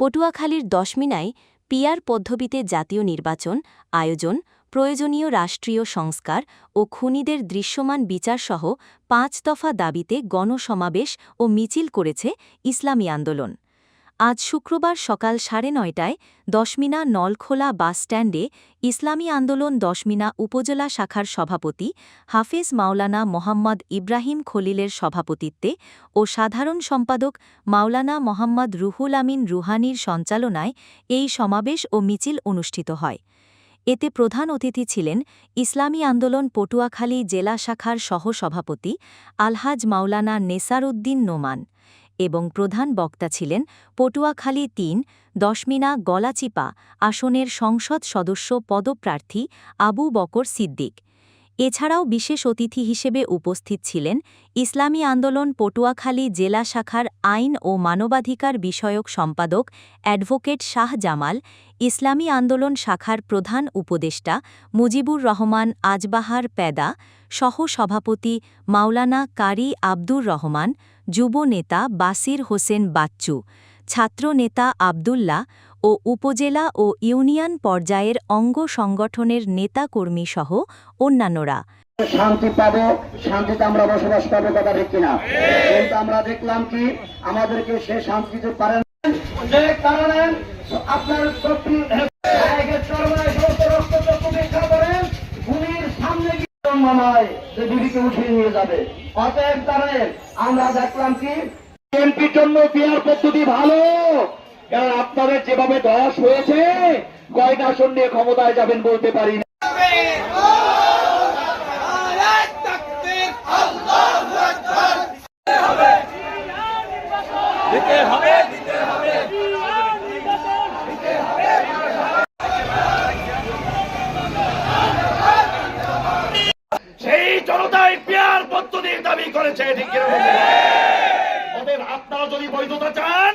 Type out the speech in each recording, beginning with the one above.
পটুয়াখালীর দশমিনায় পিয়ার পদ্ধতিতে জাতীয় নির্বাচন, আয়োজন, প্রয়োজনীয় রাষ্ট্রীয় সংস্কার ও খুনিদের দৃশ্যমান বিচারসহ পাঁচ দফা দাবিতে গণসমাবেশ ও মিছিল করেছে ইসলামী আন্দোলন। আজ শুক্রবার সকাল সাড়ে নয়টায় দশমিনা নলখোলা বাসস্ট্যান্ডে ইসলামী আন্দোলন দশমিনা উপজেলা শাখার সভাপতি হাফেজ মাওলানা মোহাম্মদ ইব্রাহিম খলিলের সভাপতিত্বে ও সাধারণ সম্পাদক মাওলানা মোহাম্মদ রুহুল আমিন রুহানির সঞ্চালনায় এই সমাবেশ ও মিছিল অনুষ্ঠিত হয়। এতে প্রধান অতিথি ছিলেন ইসলামী আন্দোলন পটুয়াখালী জেলা শাখার সহসভাপতি আলহাজ মাওলানা নেসারউদ্দিন নোমান। এবং প্রধান বক্তা ছিলেন পটুয়াখালী তিন, দশমিনা গলাচিপা আসনের সংসদ সদস্য পদপ্রার্থী আবু বকর সিদ্দিক। এছাড়াও বিশেষ অতিথি হিসেবে উপস্থিত ছিলেন ইসলামী আন্দোলন পটুয়াখালী জেলা শাখার আইন ও মানবাধিকার বিষয়ক সম্পাদক অ্যাডভোকেট শাহ জামাল, ইসলামী আন্দোলন শাখার প্রধান উপদেষ্টা মুজিবুর রহমান আজবাহার প্যাদা সহ সভাপতি মাওলানা কারি আব্দুর রহমান, যুব নেতা বাসির হোসেন বাচ্চু ছাত্রনেতা আবদুল্লাহ ও উপজেলা ও ইউনিয়ন পর্যায়ের অঙ্গ সংগঠনের নেতাকর্মীসহ অন্যান্যরা। শান্তি পাবো, শান্তিতে আমরা বসবাস পাবো কথা ঠিক কিনা। কিন্তু আমরা দেখলাম কি, আমাদেরকে সে শান্তি দিতে পারেন আপনার আমরা দেখলাম কি, বিএনপির জন্য বিয়ার পদ্ধতি ভালো। কারণ আপনাদের যেভাবে দশ হয়েছে কয়টা আসন নিয়ে ক্ষমতায় যাবেন বলতে পারি না। সেই জনতাই পেয়ার পদ্ধতির দাবি করেছে ঠিক আপনারা যদি বৈধতা চান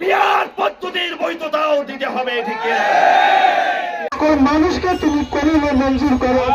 পেয়ার পদ্ধতির বৈধতাও দিতে হবে ঠিক মানুষকে তুমি কোনো মঞ্জুর করো।